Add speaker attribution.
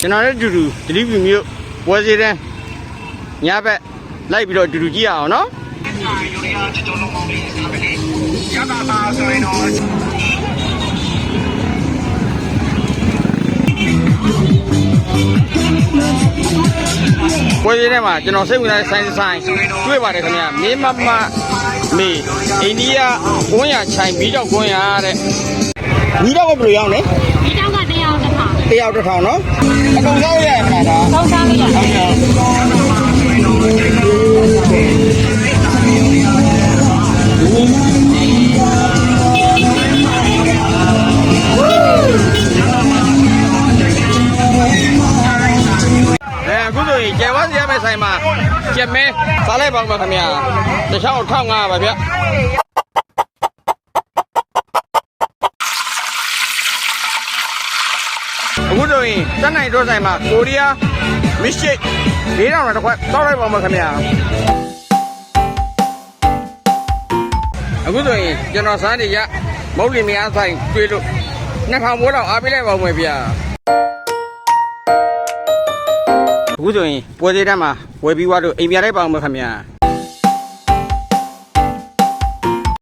Speaker 1: ကျွန်တော်လည်းအတူတူဒလိပီမျိုးပွဲစည်းတန်းညဘက်လိုက်ပြီးတော့အတူတူကြည့်ရအောင်နော်ပွဲစည်းတန်းမှာကျွန်တော်စိတ်ဝင်စားတဲ့ဆိုင်ဆိုင်တွေ့ပါတယ်ခင်ဗျာမင်းမမမေအိန္ဒိယကွန်းရချိုင်ပြီးတော့ကွန်းရတဲ့ပြီးတော့ဘယ်လိုရောက်လဲ
Speaker 2: ဒီတောက်က တရားတစ်ခါ
Speaker 1: တယောက်တစ်ထောင်နော်အကုန်ရောက်ရမှာလား
Speaker 2: သုံးစားလို့ရတယ်
Speaker 1: အဲအခုဆိုရင်ကျယ်ဝါစီရမယ့်ဆိုင်မှာကျက်မဲစားလိုက်ပါဦးမခင်ဗျာတစ်ချောင်း1500ပါဗျ အခုဆိုရင်တန်းနိုင်တော့ဆိုင်မှာကိုရီးယားမစ်ရှိ၄တောင်တစ်ခွက်တောက်လိုက်ပါဦးမခင်ဗျာအခုဆိုရင်ကျွန်တော်စားနေရမုတ်လီမယားဆိုင်တွေ့လို့2000ဘိုးတော့အားပေးလိုက်ပါဦးမယ်ဗျာအခုဆိုရင်ပွဲသေးတန်းမှာဝယ်ပြီးွားလို့အိမ်ပြလိုက်ပါအောင်မခင်ဗျာ